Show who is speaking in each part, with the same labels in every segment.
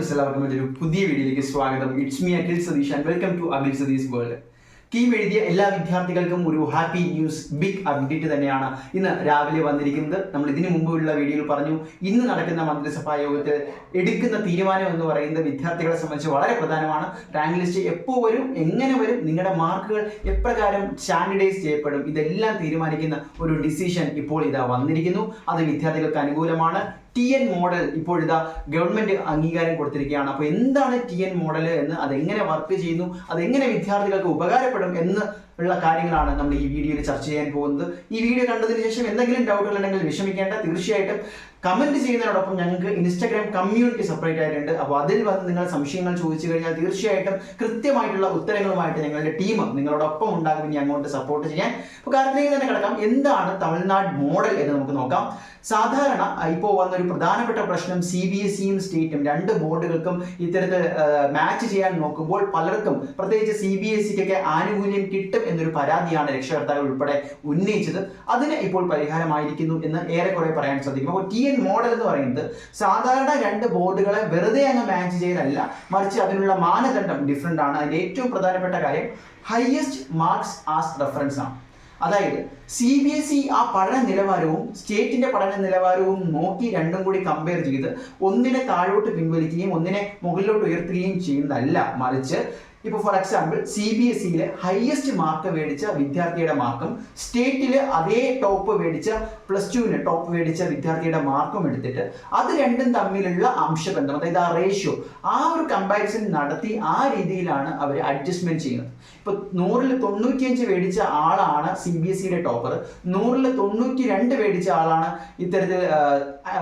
Speaker 1: Friends എല്ലാവർക്കും ഒരു പുതിയ വീഡിയോയിലേക്ക് സ്വാഗതം. It's me Akhil Satheesh and welcome to Akhil Satheesh world team എഴുതിയ എല്ലാ വിദ്യാർത്ഥികൾക്കും ഒരു ഹാപ്പി ന്യൂസ് ബിഗ് അപ്ഡേറ്റ് തന്നെയാണ് ഇന്ന് രാവിലെ വന്നിരിക്കുന്നത്. നമ്മൾ ഇതിനു മുമ്പുള്ള വീഡിയോയിൽ പറഞ്ഞു ഇന്ന് നടക്കുന്ന മന്ത്രിസഭാ യോഗത്തിൽ എടുക്കുന്ന തീരുമാനം എന്ന് പറയുന്നത് വിദ്യാർത്ഥികളെ സംബന്ധിച്ച് വളരെ പ്രധാനമാണ്. റാങ്ക് ലിസ്റ്റ് എപ്പോൾ വരും എങ്ങനെ വരും നിങ്ങളുടെ മാർക്കുകൾ എപ്രകാരം സ്റ്റാൻഡർഡൈസ് ചെയ്യപ്പെടും ഇതെല്ലാം തീരുമാനിക്കുന്ന ഒരു ഡിസിഷൻ ഇപ്പോൾ ഇതാ വന്നിരിക്കുന്നു. അത് വിദ്യാർത്ഥികൾക്ക് അനുകൂലമാണ്. ടി എൻ മോഡൽ ഇപ്പോൾ ഇതാ ഗവൺമെന്റ് അംഗീകാരം കൊടുത്തിരിക്കുകയാണ്. അപ്പോൾ എന്താണ് ടി എൻ മോഡൽ എന്ന് അതെങ്ങനെ വർക്ക് ചെയ്യുന്നു? അതെങ്ങനെ വിദ്യാർത്ഥികൾക്ക് ഉപകാരപ്പെടും എന്ന് ഉള്ള കാര്യങ്ങളാണ് നമ്മൾ ഈ വീഡിയോയിൽ ചർച്ച ചെയ്യാൻ പോകുന്നത്. ഈ വീഡിയോ കണ്ടതിന് ശേഷം എന്തെങ്കിലും ഡൗട്ടുകൾ ഉണ്ടെങ്കിൽ വിഷമിക്കേണ്ട. തീർച്ചയായിട്ടും കമന്റ് ചെയ്യുന്നതിനോടൊപ്പം ഞങ്ങൾക്ക് ഇൻസ്റ്റാഗ്രാം കമ്മ്യൂണിറ്റി സെപ്പറേറ്റ് ആയിട്ടുണ്ട്. അപ്പോൾ അതിൽ വന്ന് നിങ്ങൾ സംശയങ്ങൾ ചോദിച്ചു കഴിഞ്ഞാൽ തീർച്ചയായിട്ടും കൃത്യമായിട്ടുള്ള ഉത്തരങ്ങളുമായിട്ട് ഞങ്ങളുടെ ടീം നിങ്ങളോടൊപ്പം ഉണ്ടാകും. ഇനി അങ്ങോട്ട് സപ്പോർട്ട് ചെയ്യാൻ. അപ്പോൾ കാര്യത്തിലേക്ക് തന്നെ കിടക്കാം. എന്താണ് തമിഴ്നാട് മോഡൽ എന്ന് നമുക്ക് നോക്കാം. സാധാരണ ഇപ്പോൾ വന്നൊരു പ്രധാനപ്പെട്ട പ്രശ്നം സി ബി എസ് സിയും സ്റ്റേറ്റും രണ്ട് ബോർഡുകൾക്കും ഇത്തരത്തിൽ മാച്ച് ചെയ്യാൻ നോക്കുമ്പോൾ പലർക്കും പ്രത്യേകിച്ച് സി ബി എസ് സിക്കൊക്കെ ആനുകൂല്യം കിട്ടും എന്നൊരു പരാതിയാണ് രക്ഷകർത്താക്കൾ ഉൾപ്പെടെ ഉന്നയിച്ചത്. അതിന് ഇപ്പോൾ പരിഹാരമായിരിക്കുന്നു എന്ന് ഏറെക്കുറെ പറയാൻ സാധിക്കും അപ്പോൾ ടി എൻ മോഡൽ എന്ന് പറയുന്നത് സാധാരണ രണ്ട് ബോർഡുകളെ വെറുതെ അങ്ങ് മാച്ച് ചെയ്തല്ല മറിച്ച് അതിനുള്ള മാനദണ്ഡം ഡിഫറെന്റ് ആണ്. അതിന്റെ ഏറ്റവും പ്രധാനപ്പെട്ട കാര്യം ഹയസ്റ്റ് മാർക്സ് ആസ് റെഫറൻസ് ആണ്. അതായത് സി ബി എസ് ഇ ആ പഠന നിലവാരവും സ്റ്റേറ്റിന്റെ പഠന നിലവാരവും നോക്കി രണ്ടും കൂടി കമ്പയർ ചെയ്ത് ഒന്നിനെ താഴോട്ട് പിൻവലിക്കുകയും ഒന്നിനെ മുകളിലോട്ട് ഉയർത്തുകയും ചെയ്യുന്നതല്ല. മറിച്ച് ഇപ്പോൾ for example C B S സിയിലെ ഹയസ്റ്റ് മാർക്ക് മേടിച്ച വിദ്യാർത്ഥിയുടെ മാർക്കും സ്റ്റേറ്റിലെ അതേ ടോപ്പ് മേടിച്ച പ്ലസ് ടുവിന് ടോപ്പ് മേടിച്ച വിദ്യാർത്ഥിയുടെ മാർക്കും എടുത്തിട്ട് അത് രണ്ടും തമ്മിലുള്ള അംശബന്ധം അതായത് ആ റേഷ്യോ ആ ഒരു കമ്പാരിസൺ നടത്തി ആ രീതിയിലാണ് അവർ അഡ്ജസ്റ്റ്മെന്റ് ചെയ്യുന്നത്. ഇപ്പൊ നൂറിൽ തൊണ്ണൂറ്റിയഞ്ച് മേടിച്ച ആളാണ് സി ബി എസ് സിയുടെ ടോപ്പർ നൂറിൽ തൊണ്ണൂറ്റി രണ്ട് മേടിച്ച ആളാണ് ഇത്തരത്തിൽ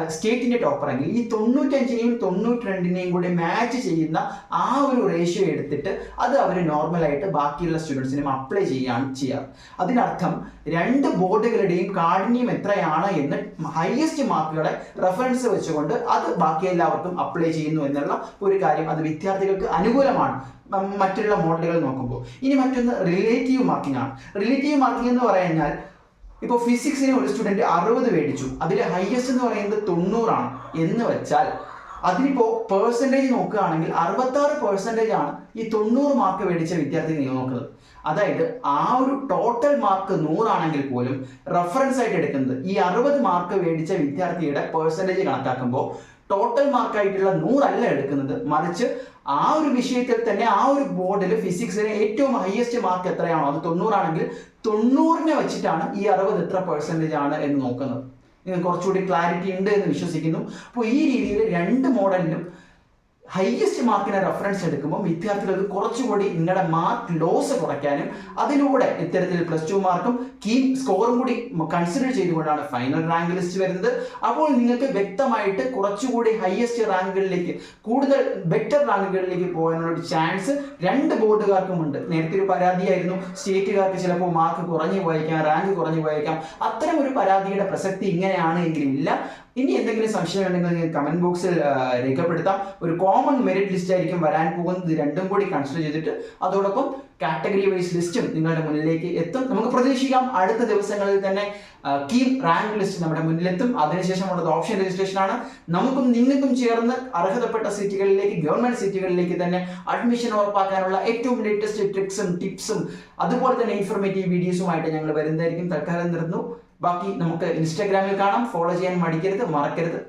Speaker 1: സ്റ്റേറ്റിന്റെ ടോപ്പർ എങ്കിൽ ഈ തൊണ്ണൂറ്റഞ്ചിനെയും തൊണ്ണൂറ്റി രണ്ടിനെയും കൂടി മാച്ച് ചെയ്യുന്ന ആ ഒരു റേഷ്യോ എടുത്തിട്ട് അത് അവർ നോർമലായിട്ട് ബാക്കിയുള്ള സ്റ്റുഡൻസിനും അപ്ലൈ ചെയ്യാണ് ചെയ്യാറ്. അതിനർത്ഥം രണ്ട് ബോർഡുകളുടെയും കാഠിന്യം എത്രയാണ് എന്ന് ഹയസ്റ്റ് മാർക്കുകളെ റെഫറൻസ് വെച്ചുകൊണ്ട് അത് ബാക്കി എല്ലാവർക്കും അപ്ലൈ ചെയ്യുന്നു എന്നുള്ള ഒരു കാര്യം അത് വിദ്യാർത്ഥികൾക്ക് അനുകൂലമാണ്. മറ്റുള്ള മോഡലുകൾ നോക്കുമ്പോൾ. ഇനി മറ്റൊന്ന് റിലേറ്റീവ് മാർക്കിംഗ് ആണ്. റിലേറ്റീവ് മാർക്കിംഗ് എന്ന് പറഞ്ഞാൽ ഇപ്പോൾ ഫിസിക്സിന് ഒരു സ്റ്റുഡന്റ് അറുപത് മേടിച്ചു. അതിൽ ഹയസ്റ്റ് എന്ന് പറയുന്നത് തൊണ്ണൂറാണ്. എന്ന് വെച്ചാൽ അതിനിപ്പോ പേഴ്സന്റേജ് നോക്കുകയാണെങ്കിൽ അറുപത്താറ് പേഴ്സന്റേജ് ആണ് ഈ തൊണ്ണൂറ് മാർക്ക് മേടിച്ച വിദ്യാർത്ഥി നീ നോക്കുന്നത്. അതായത് ആ ഒരു ടോട്ടൽ മാർക്ക് നൂറാണെങ്കിൽ പോലും റെഫറൻസ് ആയിട്ട് എടുക്കുന്നത് ഈ അറുപത് മാർക്ക് മേടിച്ച വിദ്യാർത്ഥിയുടെ പേഴ്സന്റേജ് കണക്കാക്കുമ്പോൾ ടോട്ടൽ മാർക്കായിട്ടുള്ള നൂറല്ല എടുക്കുന്നത്. മറിച്ച് ആ ഒരു വിഷയത്തിൽ തന്നെ ആ ഒരു ബോർഡിൽ ഫിസിക്സിന് ഏറ്റവും ഹയസ്റ്റ് മാർക്ക് എത്രയാണോ? അത് തൊണ്ണൂറാണെങ്കിൽ തൊണ്ണൂറിനെ വെച്ചിട്ടാണ് ഈ അറുപത് എത്ര പെർസെന്റേജ് ആണ് എന്ന് നോക്കുന്നത്. കുറച്ചുകൂടി ക്ലാരിറ്റി ഉണ്ട് എന്ന് വിശ്വസിക്കുന്നു. അപ്പോൾ ഈ രീതിയിൽ രണ്ട് മോഡലിനും ഹയസ്റ്റ് മാർക്കിനെ റെഫറൻസ് എടുക്കുമ്പോൾ വിദ്യാർത്ഥികൾക്ക് കുറച്ചുകൂടി നിങ്ങളുടെ മാർക്ക് ലോസ് കുറയ്ക്കാനും അതിലൂടെ ഇത്തരത്തിൽ പ്ലസ് ടു മാർക്കും കീ സ്കോറും കൂടി കൺസിഡർ ചെയ്തുകൊണ്ടാണ് ഫൈനൽ റാങ്ക് ലിസ്റ്റ് വരുന്നത്. അപ്പോൾ നിങ്ങൾക്ക് വ്യക്തമായിട്ട് കുറച്ചുകൂടി ഹയസ്റ്റ് റാങ്കുകളിലേക്ക് കൂടുതൽ ബെറ്റർ റാങ്കുകളിലേക്ക് പോകാനുള്ള ഒരു ചാൻസ് രണ്ട് ബോർഡുകാർക്കും ഉണ്ട്. നേരത്തെ ഒരു പരാതിയായിരുന്നു. സ്റ്റേറ്റുകാർക്ക് ചിലപ്പോൾ മാർക്ക് കുറഞ്ഞു പോയേക്കാം റാങ്ക് കുറഞ്ഞു പോയേക്കാം. അത്തരം ഒരു പരാതിയുടെ പ്രസക്തി ഇങ്ങനെയാണ് എങ്കിലും ഇല്ല. ഇനി എന്തെങ്കിലും സംശയം ഉണ്ടെങ്കിൽ നിങ്ങൾക്ക് കമന്റ് ബോക്സിൽ രേഖപ്പെടുത്താം. ഒരു കോമൺ മെറിറ്റ് ലിസ്റ്റ് ആയിരിക്കും വരാൻ പോകുന്നത്. രണ്ടും കൂടി കൺസിഡർ ചെയ്തിട്ട് അതോടൊപ്പം കാറ്റഗറി വൈസ് ലിസ്റ്റും നിങ്ങളുടെ മുന്നിലേക്ക് എത്തും. നമുക്ക് പ്രതീക്ഷിക്കാം അടുത്ത ദിവസങ്ങളിൽ തന്നെ കീ റാങ്ക് ലിസ്റ്റ് നമ്മുടെ മുന്നിലെത്തും. അതിനുശേഷമുള്ളത് ഓപ്ഷൻ രജിസ്ട്രേഷൻ ആണ്. നമുക്കും നിങ്ങൾക്കും ചേർന്ന് അർഹതപ്പെട്ട സീറ്റുകളിലേക്ക് ഗവൺമെന്റ് സീറ്റുകളിലേക്ക് തന്നെ അഡ്മിഷൻ ഉറപ്പാക്കാനുള്ള ഏറ്റവും ലേറ്റസ്റ്റ് ട്രിക്സും ടിപ്സും അതുപോലെ തന്നെ ഇൻഫർമേറ്റീവ് വീഡിയോസുമായിട്ട് ഞങ്ങൾ വരുന്നതായിരിക്കും. തൽക്കാലം നിർന്നു ബാക്കി നമുക്ക് ഇൻസ്റ്റാഗ്രാമിൽ കാണാം. ഫോളോ ചെയ്യാൻ മടിക്കരുത് മറക്കരുത്.